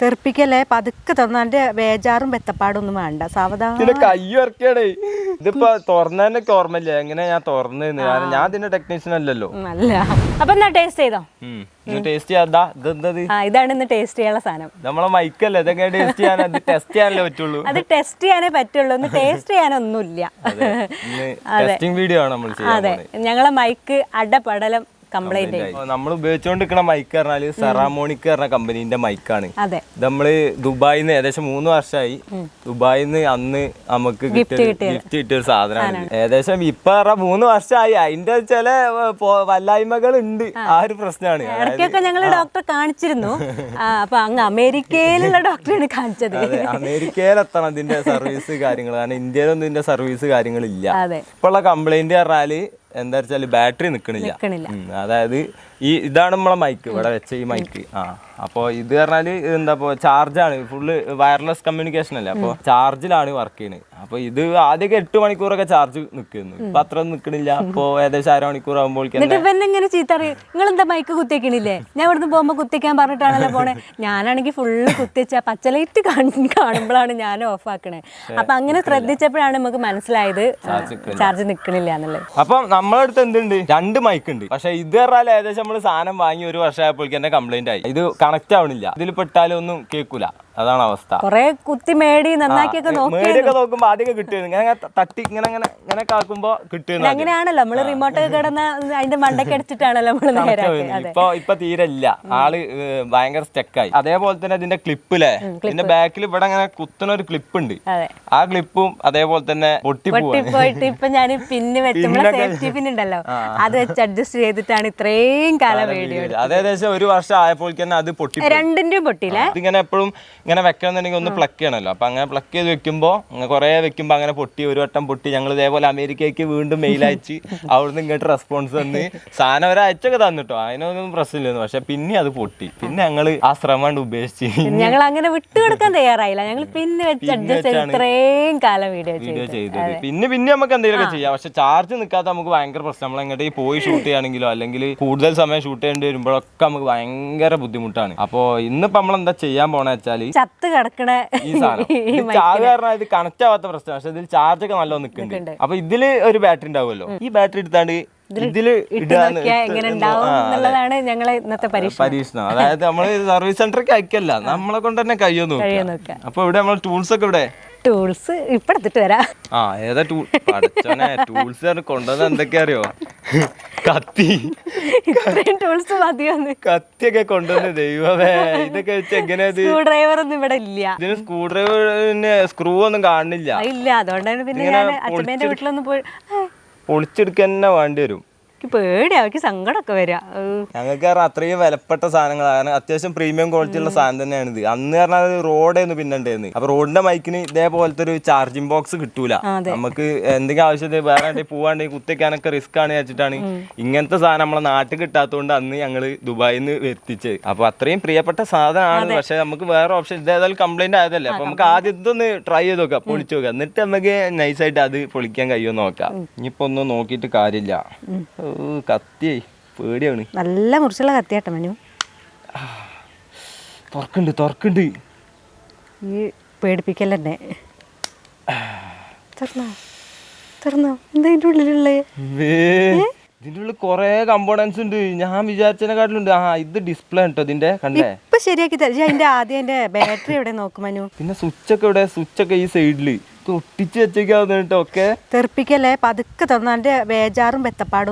തെറിപ്പിക്കല്ലേ? പതുക്കെ വേജാറും ബേജാറും ഒന്നും വേണ്ട. സാവധാനം. ഇതിന്റെ കൈ ഇറക്കിയാടേ ഇതിപ്പോ തുറന്നതിനൊക്കെ ഓർമ്മയില്ല? എങ്ങനെ ഞാൻ തുറന്നു കാരണം ഞാൻ ഇതിന്റെ ടെക്നീഷ്യൻ അല്ലല്ലോ. അല്ല. അപ്പൊ എന്നാ ടേസ്റ്റ് ചെയ്തോ? ടേസ്റ്റ് ചെയ്യാതാ ഇതെന്തത് ആ ഇതാണ് ഇന്ന് ടേസ്റ്റ് ചെയ്യാനുള്ള സാധനം. നമ്മളെ മൈക്കല്ലേ ഇതെങ്ങനെ ടേസ്റ്റ് ചെയ്യാൻ അത് ടെസ്റ്റ് ചെയ്യാനല്ലേ പറ്റുള്ളൂ? അത് ടേസ്റ്റ് ചെയ്യാനേ പറ്റുള്ളൂ. ഒന്ന് ടേസ്റ്റ് ചെയ്യാനൊന്നുമില്ല. ടെസ്റ്റിംഗ് വീഡിയോ ആണ് നമ്മൾ അതെ. ഞങ്ങളെ മൈക്ക് അടപടലം കംപ്ലൈന്റ് നമ്മൾ ഉപയോഗിച്ചുകൊണ്ടിരിക്കുന്ന മൈക്ക് പറഞ്ഞാൽ സെറാമോണിക് പറഞ്ഞ കമ്പനീന്റെ മൈക്കാണ് അതെ. ദുബായിൽ നമ്മൾ ദുബായിന്ന് ഏകദേശം മൂന്ന് വർഷമായി നിന്ന് അന്ന് നമുക്ക് ഗിഫ്റ്റ് കിട്ടിയ ഒരു സാധനമാണ്. ഏകദേശം ഇപ്പൊ പറഞ്ഞ മൂന്ന് വർഷമായി അതിന്റെ ചില വല്ലായ്മകൾ ഉണ്ട് ആ. ഒരു പ്രശ്നമാണ് ഇടയ്ക്കൊക്കെ ഞങ്ങൾ ഡോക്ടറെ കാണിച്ചിരുന്നു. അപ്പൊ അങ്ങ് അമേരിക്കയിലുള്ള ഡോക്ടറാണ് കാണിച്ചത്. അമേരിക്കയിലെത്തണം ഇതിന്റെ സർവീസ് കാര്യങ്ങൾ കാരണം ഇന്ത്യയിലൊന്നും ഇതിന്റെ സർവീസ് കാര്യങ്ങളില്ല. ഇപ്പൊ ഉള്ള കംപ്ലൈന്റ് പറഞ്ഞാൽ എന്താ വെച്ചാൽ ബാറ്ററി നിക്കണില്ല. അതായത് ഈ ഇതാണ് നമ്മളെ മൈക്ക് ഇവിടെ വെച്ച ഈ മൈക്ക് ആ. അപ്പോൾ ഇത് പറഞ്ഞാൽ എന്താ ചാർജാണ് ഫുള്ള് വയർലെസ് കമ്മ്യൂണിക്കേഷൻ അല്ലേ? അപ്പോൾ ചാർജിലാണ് വർക്ക് ചെയ്യുന്നത് അപ്പോൾ ഇത് ആദ്യമൊക്കെ എട്ട് മണിക്കൂറൊക്കെ ചാർജ് നിൽക്കുന്നു ഇപ്പം അത്ര നിൽക്കണില്ല അപ്പോൾ ഏകദേശം അരമണിക്കൂർ മണിക്കൂർ ആകുമ്പോൾ എങ്ങനെ ചീത്ത അറിയും നിങ്ങൾ എന്താ മൈക്ക് കുത്തിക്കണില്ലേ ഞാൻ ഇവിടുന്ന് പോകുമ്പോൾ കുത്തിക്കാൻ പറഞ്ഞിട്ടാണല്ലോ പോണേ. ഞാനാണെങ്കിൽ ഫുള്ള് കുത്തിച്ച പച്ച പച്ചലൈറ്റ് കാണുമ്പോഴാണ് ഞാൻ ഓഫ് ആക്കണേ. അപ്പൊ അങ്ങനെ ശ്രദ്ധിച്ചപ്പോഴാണ് നമുക്ക് മനസ്സിലായത് ചാർജ് നിൽക്കണില്ല എന്നുള്ളത്. അപ്പം നമ്മളെ അടുത്ത് എന്തുണ്ട്? രണ്ട് മൈക്ക് ഉണ്ട്. പക്ഷെ ഇത് പറഞ്ഞാൽ ഏകദേശം നമ്മൾ സാധനം വാങ്ങി ഒരു വർഷമായപ്പോഴേക്കും തന്നെ കംപ്ലൈന്റ് ആയി. ഇത് കണക്ട് ആവണില്ല. ഇതിൽ പെട്ടാലും ഒന്നും കേൾക്കൂല അതാണ് അവസ്ഥ. കൊറേ കുത്തി മേടി നന്നാക്കിയൊക്കെ നോക്കി മേടിയൊക്കെ നോക്കുമ്പോ ആദ്യമൊക്കെ കിട്ടുന്നു ഇങ്ങനെ തട്ടി ഇങ്ങനെ ഇങ്ങനെ ഇങ്ങനെ കാക്കുമ്പോ കിട്ടുന്നു അങ്ങനെയാണല്ലോ. നമ്മൾ റിമോട്ട് കിടന്ന അതിന്റെ മണ്ടയ്ക്ക് അടിച്ചിട്ടാണല്ലോ നമ്മൾ ഇപ്പൊ ഇപ്പൊ തീരെ ഇല്ല ആൾ ഭയങ്കര സ്റ്റക്കായി അതേപോലെ തന്നെ ഇതിന്റെ ക്ലിപ്പില്ലേ ഇതിന്റെ ബാക്കിൽ ഇവിടെ ഇങ്ങനെ കുത്തുന്ന ഒരു ക്ലിപ്പ് ഉണ്ട്. ആ ക്ലിപ്പും അതേപോലെ തന്നെ പൊട്ടിപ്പോയിട്ട് ഇപ്പൊ ഞാൻ പിന്നെ സേഫ്റ്റി പിൻ ഉണ്ടല്ലോ. അത് വെച്ച് അഡ്ജസ്റ്റ് ചെയ്തിട്ടാണ് ഇത്രയും കാലം വീഡിയോ അത് ഏകദേശം ഒരു വർഷം ആയപ്പോൾ തന്നെ അത് പൊട്ടി രണ്ടിന്റെയും പൊട്ടിയില്ലേ? ഇതിങ്ങനെ എപ്പോഴും ഇങ്ങനെ വെക്കണമെന്നുണ്ടെങ്കിൽ ഒന്ന് പ്ലക്ക് ചെയ്യണമല്ലോ. അപ്പൊ അങ്ങനെ പ്ലക്ക് ചെയ്ത് വെക്കുമ്പോൾ കുറെ വെക്കുമ്പോൾ അങ്ങനെ പൊട്ടി ഒരു വട്ടം പൊട്ടി ഞങ്ങൾ ഇതേപോലെ അമേരിക്കയ്ക്ക് വീണ്ടും മെയിൽ അയച്ച് അവിടുന്ന് ഇങ്ങോട്ട് റെസ്പോൺസ് തന്ന്. സാധനം ഒരാഴ്ചയൊക്കെ തന്നിട്ടോ. അതിനൊന്നും പ്രശ്നമില്ലെന്ന്. പക്ഷെ പിന്നെ അത് പൊട്ടി. പിന്നെ ഞങ്ങൾ ആ ശ്രമം കൊണ്ട് ഉപേക്ഷിച്ച്. ഞങ്ങൾ അങ്ങനെ വിട്ടുകൊടുക്കാൻ തയ്യാറായില്ല. ഞങ്ങൾ പിന്നെ ഇത്രയും കാലം വീഡിയോ വീഡിയോ ചെയ്തു ചെയ്തത്. പിന്നെ പിന്നെ നമുക്ക് എന്തെങ്കിലുമൊക്കെ ചെയ്യാം. പക്ഷെ ചാർജ് നിൽക്കാത്ത നമുക്ക് ഭയങ്കര പ്രശ്നം. നമ്മൾ എങ്ങോട്ട് പോയി ഷൂട്ട് ചെയ്യുകയാണെങ്കിലോ അല്ലെങ്കിൽ കൂടുതൽ സമയം ഷൂട്ട് ചെയ്യേണ്ടി വരുമ്പോഴൊക്കെ നമുക്ക് ഭയങ്കര ബുദ്ധിമുട്ടാണ്. അപ്പോൾ ഇന്നിപ്പോ നമ്മൾ എന്താ ചെയ്യാൻ പോണ വെച്ചാൽ ചത്ത് കിടക്കണ ഈ സാധനം. ഇത് ചാർജ് കാരണം ഇത് കണക്ട് ആവാത്ത പ്രശ്നം പക്ഷെ ഇതിൽ ചാർജ് ഒക്കെ നല്ലോണം നിൽക്കുന്നുണ്ട് അപ്പൊ ഇതിൽ ഒരു ബാറ്ററി ഉണ്ടാവുമല്ലോ. ഈ ബാറ്ററി എടുത്താണ്ട് ഇതിൽ എന്നുള്ളതാണ് ഞങ്ങളെ ഇന്നത്തെ പരീക്ഷ പരീക്ഷണം. അതായത് നമ്മൾ സർവീസ് സെന്ററിലേക്ക് അയക്കല്ല. നമ്മളെ കൊണ്ട് തന്നെ കയ്യോ കഴിയോ നോക്കാം നോക്കാം അപ്പൊ ഇവിടെ നമ്മൾ ടൂൾസ് ഒക്കെ ഇവിടെ. ടൂൾസ് ഇപ്പൊ എടുത്തിട്ട് വരാം. ആ ഏതാ ടൂൾ ടൂൾസ് കൊണ്ടുവന്ന എന്തൊക്കെ അറിയോ കത്തി. ഇത്രയും ടൂൾസ് മതിയോന്ന് കത്തിയൊക്കെ കൊണ്ടുവന്ന് ദൈവമേ ഇതൊക്കെ വെച്ച് എങ്ങനെയാ ഇത്? സ്ക്രൂ ഡ്രൈവർ ഒന്നും ഇവിടെ ഇല്ല. ഇതിന് സ്ക്രൂ ഡ്രൈവറിന് സ്ക്രൂ ഒന്നും കാണുന്നില്ല ഇല്ല അതുകൊണ്ടാണ് പിന്നെ ഞാൻ അച്ഛമ്മേന്റെ വീട്ടിലൊന്നും പോയി പൊളിച്ചെടുക്കന്നെ പൊളിച്ചെടുക്കാൻ തന്നെ വേണ്ടി വരും. എനിക്ക് പേടിയാ എനിക്ക് സങ്കടമൊക്കെ വരിക ഞങ്ങൾക്ക് പറഞ്ഞാൽ അത്രയും വിലപ്പെട്ട സാധനങ്ങളാണ് അത്യാവശ്യം പ്രീമിയം ക്വാളിറ്റി ഉള്ള സാധനം തന്നെയാണ് ഇത്. അന്ന് പറഞ്ഞാൽ റോഡായിരുന്നു പിന്നെ ഉണ്ടായിരുന്നു. അപ്പൊ റോഡിന്റെ മൈക്കിന് ഇതേപോലത്തെ ഒരു ചാർജിങ് ബോക്സ് കിട്ടൂല. നമുക്ക് എന്തെങ്കിലും ആവശ്യത്തിന് വേറെ എവിടെയും പോവാണ്ടെങ്കിൽ കുത്തിക്കാനൊക്കെ റിസ്ക് ആണ് വെച്ചിട്ടാണ് ഇങ്ങനത്തെ സാധനം നമ്മളെ നാട്ടിൽ കിട്ടാത്തതുകൊണ്ട് അന്ന് ഞങ്ങൾ ദുബായിൽ നിന്ന് എത്തിച്ചത് അപ്പൊ അത്രയും പ്രിയപ്പെട്ട സാധനമാണ് പക്ഷെ നമുക്ക് വേറെ ഓപ്ഷൻ ഇതേതായാലും കംപ്ലൈന്റ് ആയതല്ലേ. അപ്പൊ നമുക്ക് ആദ്യം ഇതൊന്ന് ട്രൈ ചെയ്ത് നോക്കാം പൊളിച്ചു നോക്കാം. എന്നിട്ട് നമുക്ക് നൈസായിട്ട് അത് പൊളിക്കാൻ കഴിയുമോ നോക്കാം. ഇനിയിപ്പോ ഒന്നും നോക്കിയിട്ട് കാര്യമില്ല. ഓ, കത്തിയേ പേടിയാണ്. നല്ല മുറിച്ചുള്ള കത്തിയാട്ടോ മനു. തുറക്കുണ്ട് തുറക്കുണ്ട് ഈ പേടിപ്പിക്കലെന്നെ. തുറന്നോ? തുറന്നോ? എന്താ ഇതിന്റെ ഉള്ളിലുള്ളേ? ഇതിന്റെ ഉള്ളിൽ കൊറേ കമ്പോണൻസ് ഉണ്ട്. ഞാൻ വിചാരിച്ചതിനെക്കാട്ടിലുണ്ട്. ആ ഇത് ഡിസ്പ്ലേ ഉണ്ടോ ഇതിന്റെ കണ്ടേ? ഇപ്പൊ ശരിയാക്കി തരാം. അതിന്റെ ആദ്യം അതിന്റെ ബാറ്ററി എവിടെ നോക്കും മനു. പിന്നെ സ്വിച്ച് ഒക്കെ ഇവിടെ സ്വിച്ച് ഒക്കെ ഈ സൈഡിൽ ഒട്ടിച്ച് വെച്ചേക്കാവുന്നിട്ട് ഒക്കെ. തെറിപ്പിക്കല്ലേ? പതുക്കെ വേജാറും ബേജാറും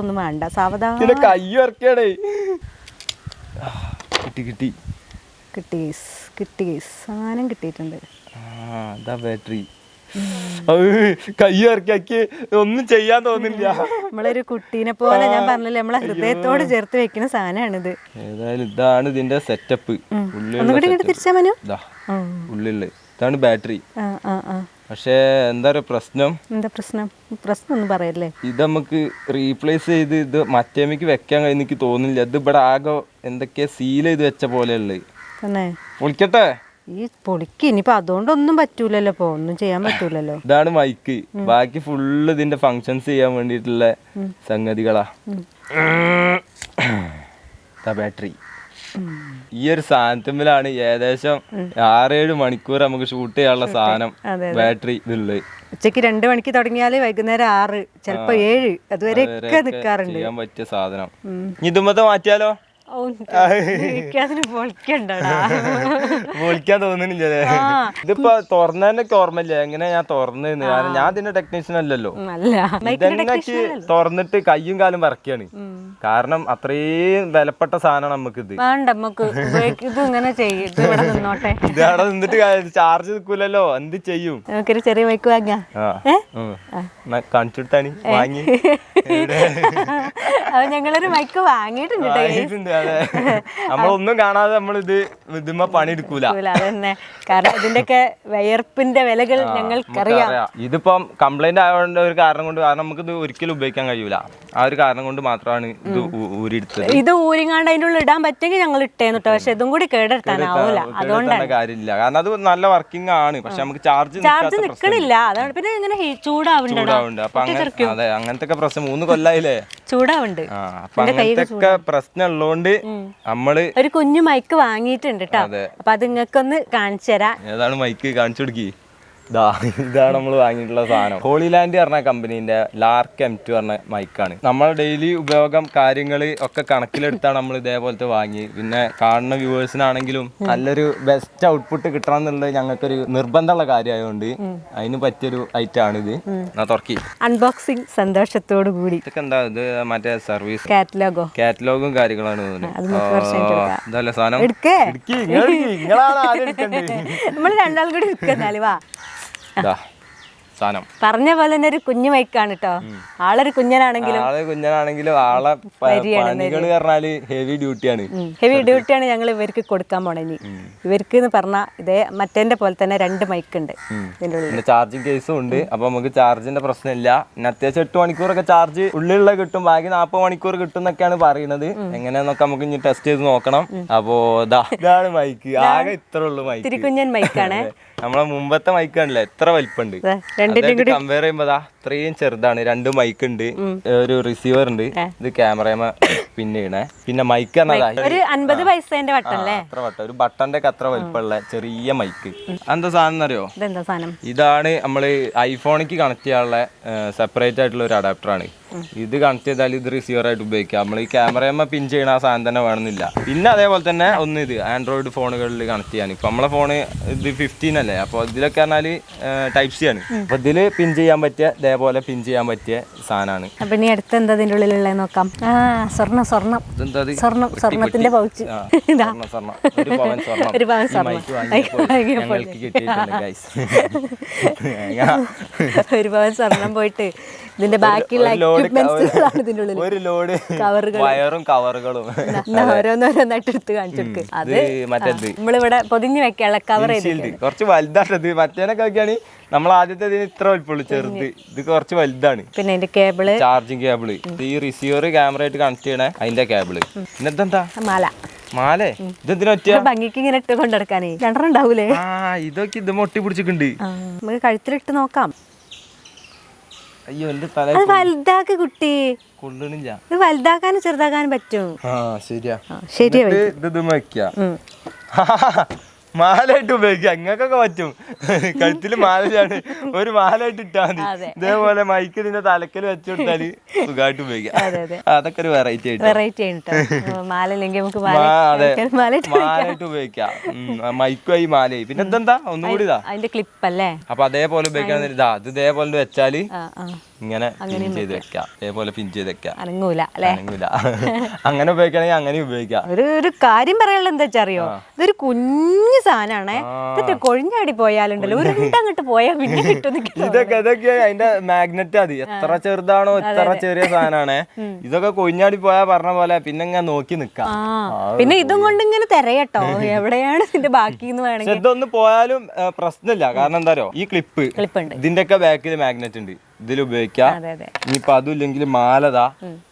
ഒന്നും വേണ്ട. സാവധാനം. കൈ കിട്ടി കിട്ടി. കിട്ടി കിട്ടി. സാധനം കിട്ടിയിട്ടുണ്ട്. അതാ ബാറ്ററി. കൈ ഒന്നും ചെയ്യാൻ തോന്നില്ല. നമ്മളൊരു കുട്ടീനെ പോലെ ഞാൻ പറഞ്ഞില്ല നമ്മളെ ഹൃദയത്തോട് ചേർത്ത് വെക്കുന്ന സാധനമാണിത്. ഏതായാലും ഇതാണ് ഇതിന്റെ സെറ്റപ്പ് ഉള്ളിൽ ഇങ്ങോട്ട് തിരിച്ചാ മനു? ഇതാ ഉള്ളിൽ. ഇതാണ് ബാറ്ററി. ആ ആ ആ. പക്ഷേ എന്താ പറയുക പ്രശ്നം? എന്താ പ്രശ്നം? പ്രശ്നം ഒന്നും പറയല്ലേ? ഇത് നമുക്ക് റീപ്ലേസ് ചെയ്ത് ഇത് മറ്റേമയ്ക്ക് വെക്കാൻ കഴിഞ്ഞ എനിക്ക് തോന്നുന്നില്ല. ഇത് ഇവിടെ ആകെ എന്തൊക്കെയാ സീൽ ചെയ്ത് വെച്ച പോലെയുള്ളത് തന്നെ. പൊളിക്കട്ടെ? ഈ പൊളിക്ക്. ഇനിയിപ്പോ അതുകൊണ്ടൊന്നും പറ്റൂലല്ലോ ഇപ്പൊ. ഒന്നും ചെയ്യാൻ പറ്റൂലല്ലോ. ഇതാണ് മൈക്ക്. ബാക്കി ഫുള്ള് ഇതിന്റെ ഫങ്ഷൻസ് ചെയ്യാൻ വേണ്ടിട്ടുള്ള സംഗതികളാ. ബാറ്ററി ഈ ഒരു സാധനത്തിലാണ് ഏകദേശം ആറേഴ് മണിക്കൂർ നമുക്ക് ഷൂട്ട് ചെയ്യാനുള്ള സാധനം ബാറ്ററി ഇതുള്ളത് ഉച്ചയ്ക്ക് രണ്ട് മണിക്ക് തുടങ്ങിയാൽ വൈകുന്നേരം ആറ് ചിലപ്പോ ഏഴ് അതുവരെ ഒക്കെ നിൽക്കാറുണ്ട് ചെയ്യാൻ പറ്റിയ സാധനം. ഇതുമത്തെ മാറ്റിയാലോ? വിളിക്കാൻ തോന്നുന്നില്ലേ ഇതിപ്പോ തുറന്നതിനൊക്കെ ഓർമ്മയില്ല? എങ്ങനെ ഞാൻ തുറന്നു കാരണം ഞാൻ ഇതിന്റെ ടെക്നീഷ്യൻ അല്ലല്ലോ. ഇതെന്നൊക്കെ തുറന്നിട്ട് കയ്യും കാലും വറക്കാണ് കാരണം അത്രയും വിലപ്പെട്ട സാധനമാണ് നമുക്ക് ഇത് ഇത് ഇങ്ങനെ ഇത് അവിടെ നിന്നിട്ട് ചാർജ് നിൽക്കൂലല്ലോ. എന്ത് ചെയ്യും? ചെറിയ. എന്നാ കാണിച്ചെടുത്താണി വാങ്ങി. അത് ഞങ്ങളൊരു മൈക്ക് വാങ്ങിയിട്ടുണ്ട് ട്ടോ. വാങ്ങിയിട്ടുണ്ട് അതെ. നമ്മളൊന്നും കാണാതെ നമ്മൾ ഇത് ഇതുമ്മ പണി എടുക്കൂല ഇല്ല, അതന്നെ. കാരണം ഇതിന്റെയൊക്കെ വിയർപ്പിന്റെ വിലകൾ ഞങ്ങൾക്കറിയാം. ഇതിപ്പം കംപ്ലൈന്റ് ആയതുകൊണ്ട് ഒരു കാരണം കൊണ്ട് കാരണം നമുക്ക് ഇത് ഒരിക്കലും ഉപയോഗിക്കാൻ കഴിയൂല. ആ ഒരു കാരണം കൊണ്ട് മാത്രമാണ് ഇത് ഊരി ഊരിയെടുത്തത്. ഇത് ഊരിങ്ങാണ്ട് അതിന്റെ ഉള്ളിൽ ഇടാൻ പറ്റുമെങ്കിൽ ഞങ്ങൾ ഇട്ടേന്ന് കേട്ടോ പക്ഷെ ഇതും കൂടി കേടെടുത്താനാവൂല. അതുകൊണ്ടാണ്. കാര്യമില്ല. കാരണം അത് നല്ല വർക്കിംഗ് ആണ്. പക്ഷെ നമുക്ക് ചാർജ് ചാർജ് നിക്കണില്ല. അതാണ്. പിന്നെ ഇങ്ങനെ ചൂടാവുന്നുണ്ട് അപ്പൊ അങ്ങനത്തെ പ്രശ്നം മൂന്ന് കൊല്ലായില്ലേ? ചൂടാവുണ്ട്. അങ്ങനത്തെ ഒക്കെ പ്രശ്നം ഉള്ളതുകൊണ്ട് നമ്മൾ ഒരു കുഞ്ഞു മൈക്ക് വാങ്ങിയിട്ടുണ്ട് കേട്ടോ അപ്പൊ അത് നിങ്ങൾക്കൊന്ന് കാണിച്ചു തരാം ഏതാണ് മൈക്ക്? കാണിച്ചു കൊടുക്കി. ഇതാ ഇതാണ് നമ്മൾ വാങ്ങിയിട്ടുള്ള സാധനം. ഹോളിലാൻഡ് പറഞ്ഞ കമ്പനീന്റെ ലാർക്ക് എം ടു പറഞ്ഞ മൈക്കാണ് നമ്മൾ ഡെയിലി ഉപയോഗം കാര്യങ്ങൾ ഒക്കെ കണക്കിലെടുത്താണ് നമ്മൾ ഇതേപോലത്തെ വാങ്ങി. പിന്നെ കാണുന്ന വ്യൂവേഴ്സിനാണെങ്കിലും നല്ലൊരു ബെസ്റ്റ് ഔട്ട്പുട്ട് കിട്ടണം എന്നുള്ളത് ഞങ്ങൾക്കൊരു നിർബന്ധമുള്ള കാര്യമായതുകൊണ്ട് അതിന് പറ്റിയൊരു ഐറ്റം ആണ് ഇത്. ഞാൻ തുറക്കി. അൺബോക്സിംഗ് സന്തോഷത്തോടു കൂടി. ഇതൊക്കെ എന്താ ഇത് മറ്റേ സർവീസ് കാറ്റലോഗോ കാറ്റലോഗും കാര്യങ്ങളാണ് തോന്നുന്നത് സാധനം? നമ്മൾ രണ്ടാൾ കൂടി വാ. ഇതാ സാധനം. പറഞ്ഞ പോലെ തന്നെ ഒരു കുഞ്ഞു മൈക്കാണ് കേട്ടോ ആളൊരു കുഞ്ഞനാണെങ്കിലും ആളെ കുഞ്ഞനാണെങ്കിലും ആളെ പറഞ്ഞാൽ ഹെവി ഡ്യൂട്ടിയാണ് ഹെവി ഡ്യൂട്ടിയാണ് ഞങ്ങൾ ഇവർക്ക് കൊടുക്കാൻ പോണേ ഇനി. ഇവർക്ക് എന്ന് പറഞ്ഞാൽ ഇതേ മറ്റേന്റെ പോലെ തന്നെ രണ്ട് മൈക്ക് ഉണ്ട് ഉള്ളിൽ പിന്നെ ചാർജിങ് കേസും ഉണ്ട്. അപ്പൊ നമുക്ക് ചാർജിന്റെ പ്രശ്നമില്ല. പിന്നെ അത്യാവശ്യം എട്ട് മണിക്കൂറൊക്കെ ചാർജ് ഉള്ളിലുള്ള കിട്ടും. ബാക്കി നാൽപ്പത് മണിക്കൂർ കിട്ടും എന്നൊക്കെയാണ് പറയുന്നത് എങ്ങനെയാന്നൊക്കെ നമുക്ക് ഇനി ടെസ്റ്റ് ചെയ്ത് നോക്കണം. അപ്പോ ദാ ഇതാണ് മൈക്ക് ആകെ ഇത്ര ഉള്ളു മൈക്ക് കുഞ്ഞൻ മൈക്കാണ് നമ്മളെ മുമ്പത്തെ മൈക്ക് ആണല്ലേ എത്ര വലിപ്പുണ്ട്. ദേ, രണ്ടിന്റെയും കമ്പയർ ചെയ്യുമ്പോ ഇത്രയും ചെറുതാണ്. രണ്ട് മൈക്ക് ഉണ്ട്. ഒരു റിസീവർ ഉണ്ട്. ഇത് ക്യാമറയമ പിന്നെ ചെയ്യണേ പിന്നെ മൈക്ക് ഒരു അൻപത് പൈസേന്റെ വട്ടല്ലേ അത്ര വട്ടം. ഒരു ബട്ടന്റെ അത്ര വലിപ്പമുള്ള ചെറിയ മൈക്ക് എന്താ സാധനം അറിയോ? ഇതാണ് നമ്മൾ ഐഫോണിക്ക് കണക്ട് ചെയ്യാനുള്ള സെപ്പറേറ്റ് ആയിട്ടുള്ള ഒരു അഡാപ്റ്റർ ആണ്. ഇത് കണക്ട് ചെയ്താൽ ഇത് റിസീവർ ആയിട്ട് ഉപയോഗിക്കാം. നമ്മൾ ഈ ക്യാമറയമ്മ പിൻ ചെയ്യണ ആ സാധനം തന്നെ വേണമെന്നില്ല. പിന്നെ അതേപോലെ തന്നെ ഒന്ന് ഇത് ആൻഡ്രോയിഡ് ഫോണുകളിൽ കണക്ട് ചെയ്യാൻ. ഇപ്പൊ നമ്മളെ ഫോണ് ഇത് ഫിഫ്റ്റീൻ അല്ലേ? അപ്പോൾ ഇതിലൊക്കെ പറഞ്ഞാൽ ടൈപ്പ് സി ആണ്. അപ്പൊ ഇതിൽ പിൻ ചെയ്യാൻ പറ്റിയ ഇതേപോലെ പിൻ ചെയ്യാൻ പറ്റിയ സാധനമാണ് അപ്പൊ ഇനി അടുത്ത എന്താ ഇതിന്റെ ഉള്ളിലുള്ള നോക്കാം. ആ സ്വർണം സ്വർണം ഇതെന്താ ഇത്? സ്വർണം സ്വർണത്തിന്റെ പൗച്ച്. സ്വർണം, സ്വർണം. ഒരു പവൻ സ്വർണം. ഒരു പവൻ സ്വർണം. സ്വർണം പോയിട്ട് ഇതിന്റെ ബാക്കിയുള്ള ഒരു load എക്യുപ്മെന്റ്സുകളാണ് ഇതിന്റെ ഉള്ളിൽ. ഒരു ലോഡ് കവറുകൾ. വയറും കവറുകളും ഓരോന്നോരോ ഓരോന്നോരോന്നായിട്ട് എടുത്ത് കാണിച്ചെടുക്ക് അത് നമ്മളിവിടെ പൊതിഞ്ഞു വെക്കാനുള്ള കവർ ഷീൽഡ് കുറച്ച് വലുതാണ് മറ്റേനൊക്കെ നോക്കിയാണ് നമ്മൾ ആദ്യത്തെ ഇതിന് ഇത്ര വലിപ്പമുള്ളൂ ചെറുത്. ഇത് കുറച്ച് വലുതാണ്. പിന്നെ അതിന്റെ കേബിൾ. ചാർജിങ് കേബിൾ ഈ റിസീവർ ക്യാമറ ആയിട്ട് കണക്ട് ചെയ്യണേ അതിന്റെ കേബിൾ. പിന്നെ ഇതെന്താ മാല. മാലേ? ഇതെന്തിനാ ഭംഗിക്ക് ഇങ്ങനെ ഇട്ട് കൊണ്ടെടുക്കാനേ രണ്ടെണ്ണം ഉണ്ടാവൂലേ? ആ ഇതൊക്കെ ഇത് മൊട്ടി പിടിച്ചിട്ടുണ്ട്. നമുക്ക് കഴുത്തിലിട്ട് നോക്കാം. അയ്യോ എന്റെ തല അത് വലുതാക്ക് കുട്ടി. കൊള്ളണില്ല. ഇത് വലുതാക്കാനും ചെറുതാക്കാനും പറ്റും. ആ ശരിയാ. ശരിയാ ഇത് ഇത് ഇത് ഉപയോഗിക്കുക. അങ്ങക്കൊക്കെ പറ്റും. കഴുത്തിൽ മാലയാണ് ഒരു മാലയിട്ട് ഇട്ടാൽ മതി. ഇതേപോലെ മൈക്ക് ഇതിന്റെ തലക്കൽ വെച്ചു കൊടുത്താൽ സുഖമായിട്ട് ഉപയോഗിക്കാം. അതെ അതെ. അതൊക്കെ ഒരു വെറൈറ്റി ആയിട്ട്. വെറൈറ്റി ആണ് കേട്ടോ മാല ഇല്ലെങ്കിൽ നമുക്ക് മാല മാ- അതെ. നമുക്ക് മാല ഇട്ട് മാലയായിട്ട് ഉപയോഗിക്കാം. മൈക്കുമായി മാലയായി. പിന്നെ ഇതെന്താ? ഒന്നും കൂടി ഇതാ. അതിന്റെ ക്ലിപ്പ് അല്ലേ അപ്പൊ അതേപോലെ ഉപയോഗിക്കാൻ ഇതാ. അത് ഇതേപോലെ വെച്ചാൽ ഇങ്ങനെ പിൻ ചെയ്ത് വെക്കാം. അതേപോലെ പിൻ ചെയ്ത് വെക്കാം. അനങ്ങൂല അല്ലേ? അനങ്ങൂല. അങ്ങനെ ഉപയോഗിക്കണെങ്കിൽ അങ്ങനെ ഉപയോഗിക്കാം. ഒരു ഒരു കാര്യം പറയാനുള്ള എന്താ വെച്ചറിയോ ഇതൊരു കുഞ്ഞു സാധനമാണേ എന്നിട്ട് കൊഴിഞ്ഞാടി പോയാലുണ്ടല്ലോ. ഒരു അങ്ങോട്ട് പോയാൽ പിന്നെ കിട്ടും ഇതൊക്കെ ഇതൊക്കെ അതിന്റെ മാഗ്നറ്റ് അതി എത്ര ചെറുതാണോ എത്ര ചെറിയ സാധനമാണേ ഇതൊക്കെ കൊഴിഞ്ഞാടി പോയാ പറഞ്ഞ പോലെ പിന്നെ ഇങ്ങനെ നോക്കി നിക്കാം. പിന്നെ ഇതും കൊണ്ട് ഇങ്ങനെ തിരയട്ടോ. എവിടെയാണ് ഇതിന്റെ ബാക്കി എന്ന് വേണമെങ്കിൽ ഇതൊന്നും പോയാലും പ്രശ്നമില്ല. കാരണം എന്താ ഈ ക്ലിപ്പ് ഇതിന്റെ ഒക്കെ ബാക്കിൽ മാഗ്നറ്റ് ഉണ്ട്. ഇതിൽ ഉപയോഗിക്കാം. ഇല്ലെങ്കിൽ അതുമില്ലെങ്കിൽ മാലതാ.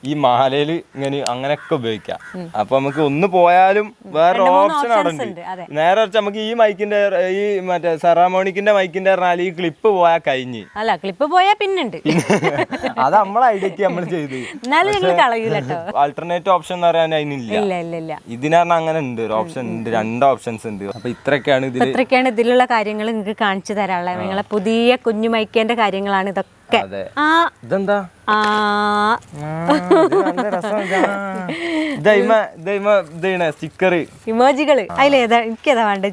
ഈ മാലയിൽ ഇങ്ങനെ അങ്ങനെയൊക്കെ ഉപയോഗിക്കാം. അപ്പൊ നമുക്ക് ഒന്ന് പോയാലും വേറെ ഓപ്ഷൻ അവിടെ ഉണ്ട്, നേരെ വെച്ചാൽ നമുക്ക് ഈ മൈക്കിന്റെ ഈ മറ്റേ സെറാമോണിക്കിന്റെ മൈക്കിന്റെ പറഞ്ഞാൽ ഈ ക്ലിപ്പ് പോയാൽ കഴിഞ്ഞ്. അല്ല ക്ലിപ്പ് പോയാൽ പിന്നുണ്ട് അത് നമ്മളെ ഐഡിയക്ക് നമ്മൾ ചെയ്ത്. ആൾട്ടർനേറ്റ് ഓപ്ഷൻ എന്ന് പറയാൻ അതിനില്ല. ഇല്ല ഇല്ല ഇല്ല. ഇതിന് പറഞ്ഞാൽ അങ്ങനെ ഉണ്ട്. ഒരു ഓപ്ഷൻ ഉണ്ട് രണ്ട് ഓപ്ഷൻസ് ഉണ്ട്. അപ്പൊ ഇത്രയൊക്കെയാണ് ഇതിൽ ഇത്രയൊക്കെയാണ് ഇതിലുള്ള കാര്യങ്ങൾ നിങ്ങൾക്ക് കാണിച്ചു തരാനുള്ളത്. നിങ്ങളെ പുതിയ കുഞ്ഞു മൈക്കേന്റെ കാര്യങ്ങളാണ് ഇതൊക്കെ അതെ. ആ ഇതെന്താ? ഇമോജികൾ അതിലേതാ എനിക്കേതാ വേണ്ട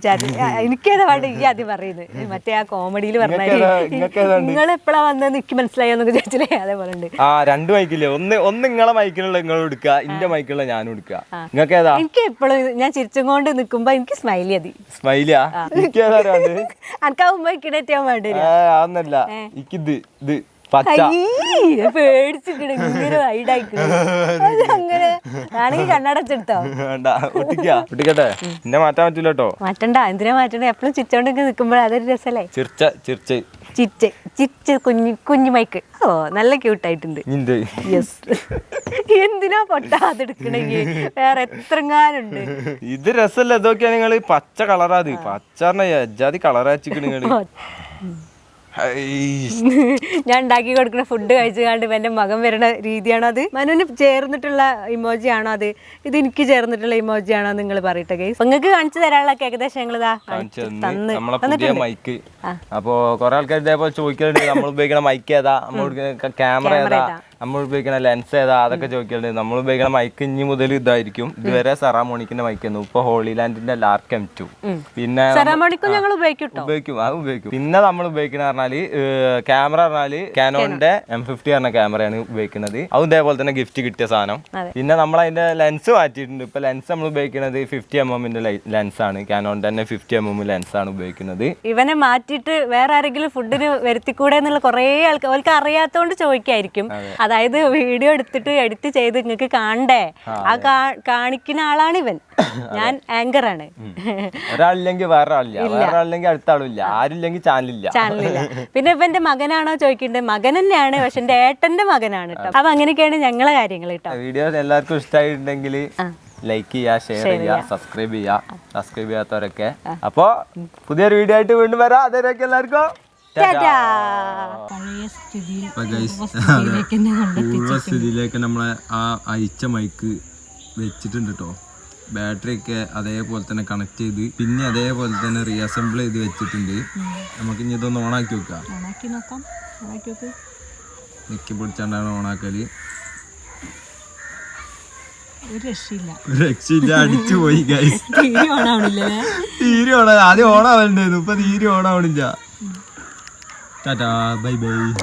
എനിക്കേതാ വേണ്ട ഈ ആദ്യം പറയുന്നത്? മറ്റേ ആ കോമഡിയിൽ പറഞ്ഞാൽ നിങ്ങൾ എപ്പോഴാ വന്നത് എനിക്ക് മനസ്സിലായോന്നൊക്കെ ചോദിച്ചില്ലേ അതേപോലെ ഉണ്ട്. ആ രണ്ട് മൈക്കില്ലേ ഒന്ന് ഒന്ന് നിങ്ങളെ മൈക്കിലുള്ള നിങ്ങൾ എടുക്കുക മൈക്കിലുള്ള ഞാനും എടുക്കുക. നിങ്ങൾക്ക് ഏതാ? എനിക്ക് എപ്പോഴും ഞാൻ ചിരിച്ചും കൊണ്ട് നിക്കുമ്പോ എനിക്ക് സ്മൈലി മതി. സ്മൈലിയാ എനിക്ക് ഏതാ രണ്ട് അനക്കാവുമ്പോ കിടറ്റാൻ വേണ്ടി അതൊന്നല്ല. എനിക്കിത് ഇത്. പച്ച. ഇങ്ങനെ അങ്ങനെ. ആണെങ്കിൽ കണ്ണടച്ചെടുത്തോ. വേണ്ട ഒട്ടിക്കാ. ഒട്ടിക്കട്ടെ? എന്നെ മാറ്റാൻ കേട്ടോ മാറ്റണ്ട എന്തിനാ മാറ്റണ്ട? എപ്പോഴും ചിരിച്ചോണ്ടൊക്കെ നിൽക്കുമ്പോൾ അതൊരു രസല്ലേ? ചിർച്ച ചിർച്ച ചിരിച്ച് ചിരിച്ച് കുഞ്ഞു കുഞ്ഞു മൈക്ക്. ഓ നല്ല ക്യൂട്ടായിട്ടുണ്ട്. നിന്റെ യെസ്. എന്തിനാ പൊട്ടാതെടുക്കണെങ്കിൽ വേറെ എത്രങ്ങാനുണ്ട്? ഇത് രസമല്ല ഇതൊക്കെയാ നിങ്ങൾ പച്ച കളറാ അത് പച്ച പറഞ്ഞ ജാതി കളറാച്ചിക്കണ് നിങ്ങൾ. ഞാൻ ഉണ്ടാക്കി കൊടുക്കുന്ന ഫുഡ് കഴിച്ചു കണ്ട് എന്റെ മകൻ വരുന്ന രീതിയാണോ അത് മനുവിന് ചേർന്നിട്ടുള്ള ഇമോജി ആണോ അത്? ഇത് എനിക്ക് ചേർന്നിട്ടുള്ള ഇമോജി ആണോ നിങ്ങൾ പറയട്ടെ ഗൈസ് നിങ്ങൾക്ക് കാണിച്ചു തരാനുള്ള ഏകദേശം ഞങ്ങൾ മൈക്ക് അപ്പോ കൊറേ ആൾക്കാർ ഇതേപോലെ ചോദിക്കുന്നുണ്ട് നമ്മൾ ഉപയോഗിക്കണ മൈക്ക് ഏതാ? നമ്മൾ ക്യാമറ ഏതാ? നമ്മൾ ഉപയോഗിക്കുന്ന ലെൻസ് ഏതാ? അതൊക്കെ ചോദിക്കലുണ്ട്. നമ്മൾ ഉപയോഗിക്കുന്ന മൈക്ക് ഇനി മുതൽ ഇതായിരിക്കും. ഇതുവരെ സെറാമോണിക്കിന്റെ മൈക്ക് ആയിരുന്നു. ഇപ്പൊ ഹോളി ലാൻഡിന്റെ ലാർക്ക് എം ടു പിന്നെ ഞങ്ങൾ ഉപയോഗിക്കും ഉപയോഗിക്കും. അത് ഉപയോഗിക്കും. പിന്നെ നമ്മൾ ഉപയോഗിക്കുന്ന പറഞ്ഞാൽ ക്യാമറ പറഞ്ഞാൽ കാനോണിന്റെ എം ഫിഫ്റ്റി പറഞ്ഞ ക്യാമറയാണ് ഉപയോഗിക്കുന്നത്. അതും ഇതേപോലെ തന്നെ ഗിഫ്റ്റ് കിട്ടിയ സാധനം. പിന്നെ നമ്മൾ അതിന്റെ ലെൻസ് മാറ്റിയിട്ടുണ്ട്. ഇപ്പൊ ലെൻസ് നമ്മൾ ഉപയോഗിക്കുന്നത് ഫിഫ്റ്റി എം എമ്മിന്റെ ലെൻസ് ആണ്. കാനോണിന്റെ തന്നെ ഫിഫ്റ്റി എം എം ലെൻസ് ആണ് ഉപയോഗിക്കുന്നത്. ഇവനെ മാറ്റിയിട്ട് വേറെ ആരെങ്കിലും ഫുഡിന് വരുത്തിക്കൂടെ എന്നുള്ള കുറെ ആൾക്കാർ അവർക്ക് അറിയാത്തോണ്ട് ചോദിക്കായിരിക്കും അതായത് വീഡിയോ എടുത്തിട്ട് എഡിറ്റ് ചെയ്ത് നിങ്ങൾക്ക് കാണണ്ടേ? ആ കാണിക്കുന്ന ആളാണ് ഇവൻ. ഞാൻ ആങ്കർ ആണ്. ഒരാളില്ലെങ്കിൽ വേറെ ആളില്ല വേറെ ആളില്ലെങ്കിൽ അടുത്ത ആളില്ല ആരില്ലെങ്കിൽ ചാനലില്ല. ചാനലില്ല. പിന്നെ ഇവന്റെ മകനാണോ ചോദിക്കേണ്ടത് മകൻ തന്നെയാണ് പക്ഷെ എന്റെ ഏട്ടന്റെ മകനാണ് കേട്ടോ അപ്പൊ അങ്ങനെയൊക്കെയാണ് ഞങ്ങളെ കാര്യങ്ങൾ കേട്ടോ വീഡിയോ എല്ലാവർക്കും ഇഷ്ടമായിട്ടുണ്ടെങ്കിൽ ലൈക്ക് ചെയ്യുക ഷെയർ ചെയ്യുക സബ്സ്ക്രൈബ് ചെയ്യുക സബ്സ്ക്രൈബ് ചെയ്യാത്തവരൊക്കെ. അപ്പോൾ പുതിയൊരു വീഡിയോ ആയിട്ട് വീണ്ടും വരാം. അതുവരെയൊക്കെ എല്ലാവർക്കും. പൂർവസ്ഥിതിയിലേക്ക് നമ്മളെ ആ അയച്ച മൈക്ക് വെച്ചിട്ടുണ്ട് കേട്ടോ ബാറ്ററി ഒക്കെ അതേപോലെ തന്നെ കണക്ട് ചെയ്ത് പിന്നെ അതേപോലെ തന്നെ റീഅസംബിൾ ചെയ്ത് വെച്ചിട്ടുണ്ട്. നമുക്ക് ഇനി ഇതൊന്ന് ഓണാക്കി വെക്കാം നിക്കി. പിടിച്ചാണ്ടാണ് ഓണാക്കൽ രക്ഷയില്ല. അടിച്ചു പോയി ഗൈസ് തീരെ ഓണാവണില്ല തീരെ ഓണാ ആദ്യം ഓണാവണ്ടായിരുന്നു ഇപ്പൊ തീരെ ഓണാവണില്ല Tada, bye bye.